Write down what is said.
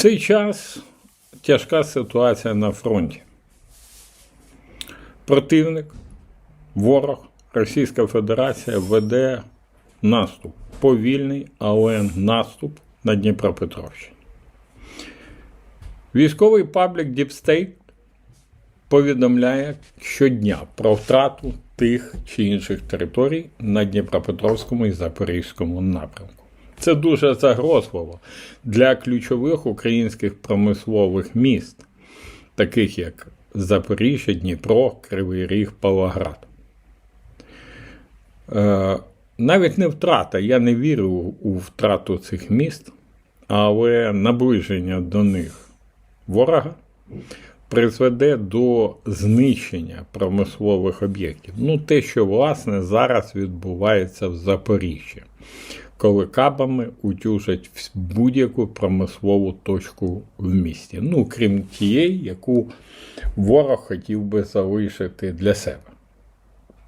цей час тяжка ситуація на фронті. Противник, ворог, Російська Федерація веде наступ. Повільний, але наступ на Дніпропетровщині. Військовий паблік Deep State повідомляє щодня про втрату тих чи інших територій на Дніпропетровському і Запорізькому напрямку. Це дуже загрозливо для ключових українських промислових міст, таких як Запоріжжя, Дніпро, Кривий Ріг, Павлоград. Е, навіть не втрата, я не вірю у втрату цих міст, але наближення до них ворога призведе до знищення промислових об'єктів. Ну, те, що власне зараз відбувається в Запоріжжі, коли кабами утюжать будь-яку промислову точку в місті. Ну, крім тієї, яку ворог хотів би залишити для себе.